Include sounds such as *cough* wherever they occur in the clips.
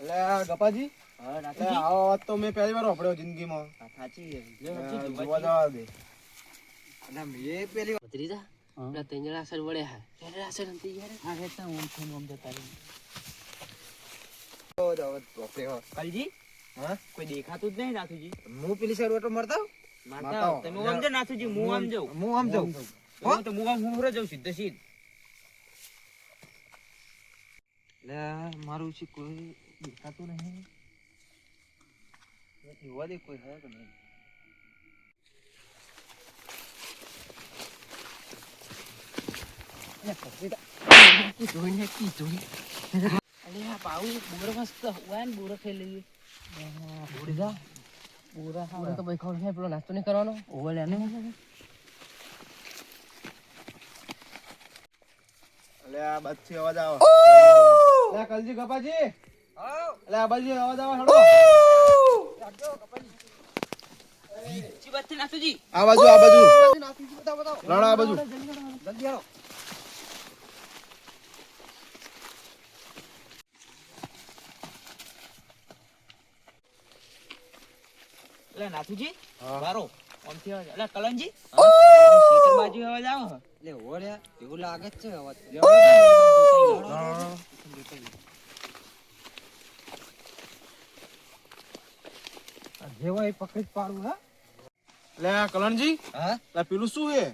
એટલે ગપાજી? હા એટલે નાથુજી આવો વાત તો મેં પહેલી વાર વાપર્યો જિંદગીમાં. સાચી છે. લે, અ, વચ્ચે જોવા જોવા જવા દે. એટલે મેં પેલી ભત્રીજા પેલા તેંજળા અસર વળે હા. ત્યારે અસર અંતી યાર હા, હેઠા ઓમ થઈને ઓમ જતા રહી. વાર વાપર્યો. કાલજી? હા? કોઈ દેખાતું જ નહીં નાથુજી. હું પેલી સાઈડ ઓટો મારતા? મારતા તમે નાથુજી હું આમ જાઉં. હું આમ જાઉં. હું તો હું? આમ હું જાઉં સીધે સીધ. એટલે મારું છે કોઈ દેખાતું નહીં જોવા દે કોઈ હે કે નહીં જોઈને કી જોઈ અરે આ પાઉ બોર મસ્ત વાન બોર ખાઈ લઈએ બોરા બોરા બોરા તો ભાઈ ખાવ છે પેલો નાસ્તો નહીં કરવાનો ઓવર લેને એટલે આ બાજુથી અવાજ આવો કલજી ગપાજી એટલે આ બાજુ અવાજ આવે આ બાજુ આ બાજુ. લડો આ બાજુ. જલ્દી આવો એટલે નાથુજી બારો એટલે કલનજી બાજુ અવાજ આવે. છે. ઓળ્યા એવું લાગે જ છે અવાજ લેવડો છે ને, એ બાજુ જોતા આવીએ. જેવો એ પકડી પાડું હા લે કલણજી હા લે પેલું શું હે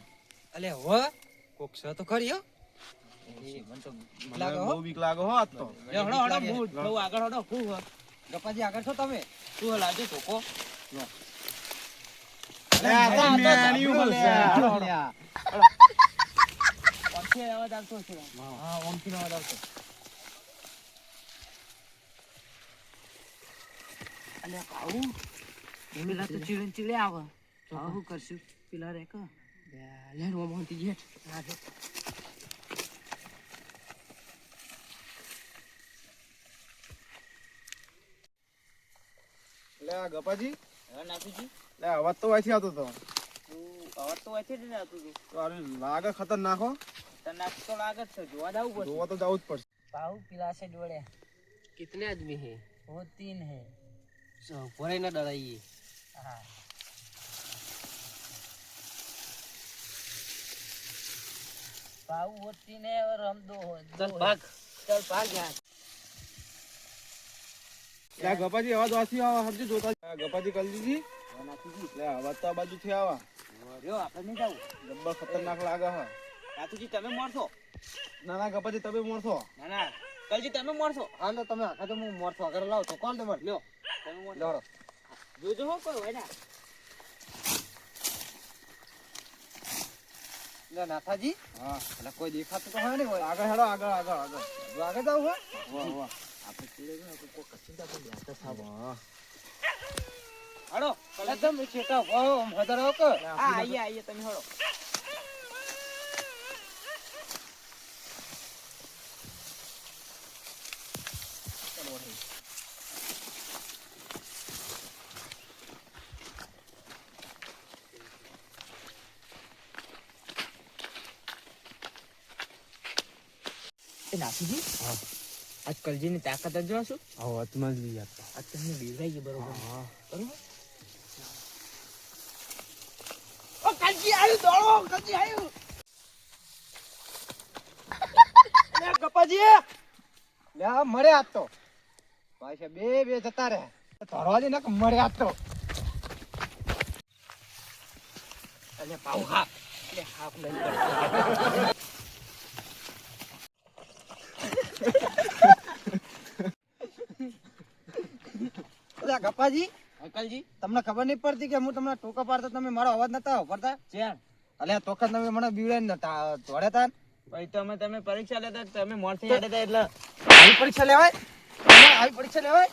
અલે હો કોક છે તો ખરી હો મને તો લાગે હો. બહુ બીક લાગે હો આજ તો લે, હળો, હળો, હું બહુ આગળ હળો, હું હે? ગપાજી આગળ છો તમે શું લાજે કોકો ટોકો? લે આ તો હલે. હળો, હળો. આમથી અવાજ આવતો હશે. હા, આમથી અવાજ આવતો. અલે પાઉ પેલા તો ચીડન ચીડે આવે. હવે શું કરશું? પેલા રે કે. લે રોમ હોતી જેઠ હા લે આ ગપાજી. હવે નાખીજી લે અવાજ તો વાંચી આવતો તો. અવાજ તો વાંચી જ આવતો તો. તો અરે લાગે ખતરનાક હો. ખતરનાક તો લાગે છે. જોવા જવું પડશે. જોવા તો જવું જ પડશે. પાઉ પીલા છે જોડે કિતને આદમી હે? વો તીન હે. સો કોરે ના ડરાઈએ. અવાજ વાસી આવા સમજી જોતા અવાજ તો આ બાજુ થી આવા. રહ્યો આપણે નહીં જાવું. ખતરનાક લાગે રાતુજી તમે મોરશો ના ના ગપાજી તમે મોરશો ના ના. કલજી તમે મોરશો હા તો તમે આખા તો હું મોરશો અગર લાવ તો કોણ તમે લ્યો. તમે મોરશો જોજો કોઈ હોય ને નાથાજી. હા. એટલે કોઈ દેખાતું તો હોય ને હોય આગળ હેડો આગળ આગળ આગળ. આગળ જાવ હોય વાહ વાહ. આપણે ચીડે હા હડો કલદમ છેટા હો મધર હો તમે હડો. હળો. એ નાથુજી, આજ કલજીની તાકાત જ જોશું હા જ લઈ આપતા. આજ તમને બીવરાઈ ગઈ બરોબર. હા. બરોબર? ઓ કલજી આવ્યું દોડો કલજી આવ્યું *laughs* લે ગપાજી લે આ મળે આજ તો. પાછા બે બે જતા રહે. ધરવાજી ને કે મળે આજ તો. અલે પાઉ હા અલે હા લઈ તમને ખબર નહીં પડતી કે હું તમને ટોકા પાડતો તમે મારો અવાજ નતા ચાલ અલે તો તમે મને બીવડે નતા ધોડ્યા તા પછી તમે તમે પરીક્ષા લેતા તમે મોરથી હતા એટલે. આવી પરીક્ષા લેવાય? તમે આવી પરીક્ષા લેવાય?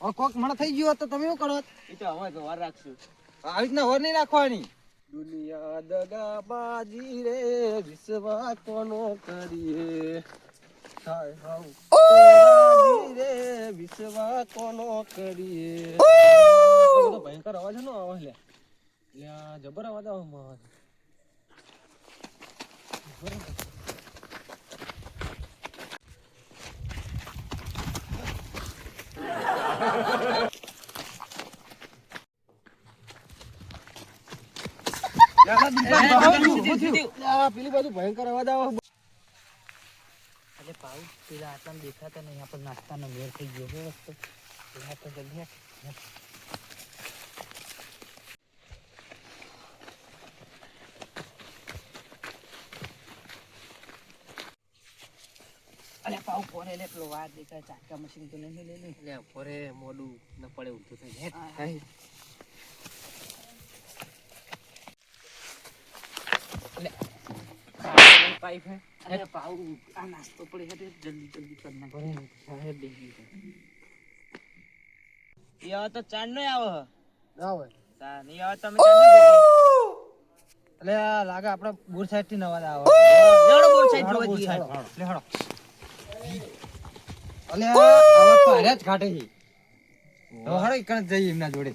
ઓ કોક મને થઈ ગયો તો તમે શું કરો એ તો હવે તો વાર રાખશું. આવી રીતના વાર નહીં રાખવાની. દુનિયા દગાબાજી રે વિશ્વાસ કોનો કરીએ? પેલી બાજુ ભયંકર અવાજ આવે. પેલા આટલા દેખાતા નહીં આપણે નાસ્તાનો મેળ થઈ ગયો હો વસ્તુ. પેલા તો જલ્દી. પાઉ પોરે લે પેલો વાર દેખાય ચાકા મશીન તો નહીં લે લે લે મોડું ન પડે ઊંધું થઈ જાય. હા, હા. પાઇપ હે. અરે પાઉ આ નાસ્તો પડે હેઠ જલ્દી જલ્દી કર નાખ હેઠ બેસી ઈ હવે તો ચાંદ નો આવે ના હોય ચાંદ ઈ હવે તમે નો એટલે આ લાગે આપણે બોર સાઈડથી નવા આવે લેવડો બોલ સાઈડ જોવા જઈએ. લે હળો અલે અવાજ તો હારે જ કાઢે છે. તો હળો ઈકણ જ જઈએ એમના જોડે.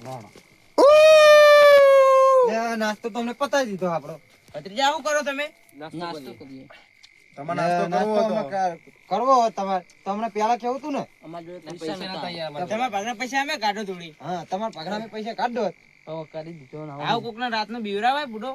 નાસ્તો તમને પતાવી દીધો આપણો ભત્રીજા શું કરો તમે? નાસ્તો કરીએ. તમારે નાસ્તો કરવો હતો. કરવો તમારે તમને પેલા કેવું તું ને? અમારા જોડે પૈસા પૈસા નતા. તમારા પાસે પૈસા અમે કાઢો થોડી. હા તમારા પગડા મેં પૈસા કાઢ. દો કરી દીધો આવ કોકના રાતનો બીવરાવાય બુડો.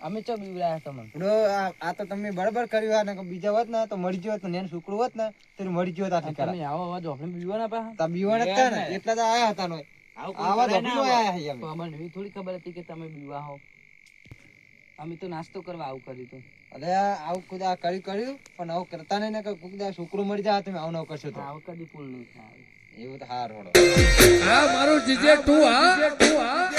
અમે ચો બીવરાયા તમને બડો આ આ તો તમે બરાબર કર્યું. આ બીજા હોત ને તો મરી ગયો હોત ને છોકરું હોત ને તો મરી ગયો હોત આ. તમે આવો અવાજ આપણે પા તા બીવાણ જ ને એટલા તો આયા હતા નો. આવા આયા અમે. એવી થોડી ખબર હતી કે તમે બીવા હો. અમે તો નાસ્તો કરવા આવું કર્યું હતું. અરે આવું કુદા કરી કર્યું પણ આવું કરતા નહીં ને કે કુદા છોકરો મરી જાય તમે આવું નવું કરશો તો. આવું કદી પૂલ નહીં થાય. એવું તો હાર હોડો. હા મારું જીજે તું હા. તું હા.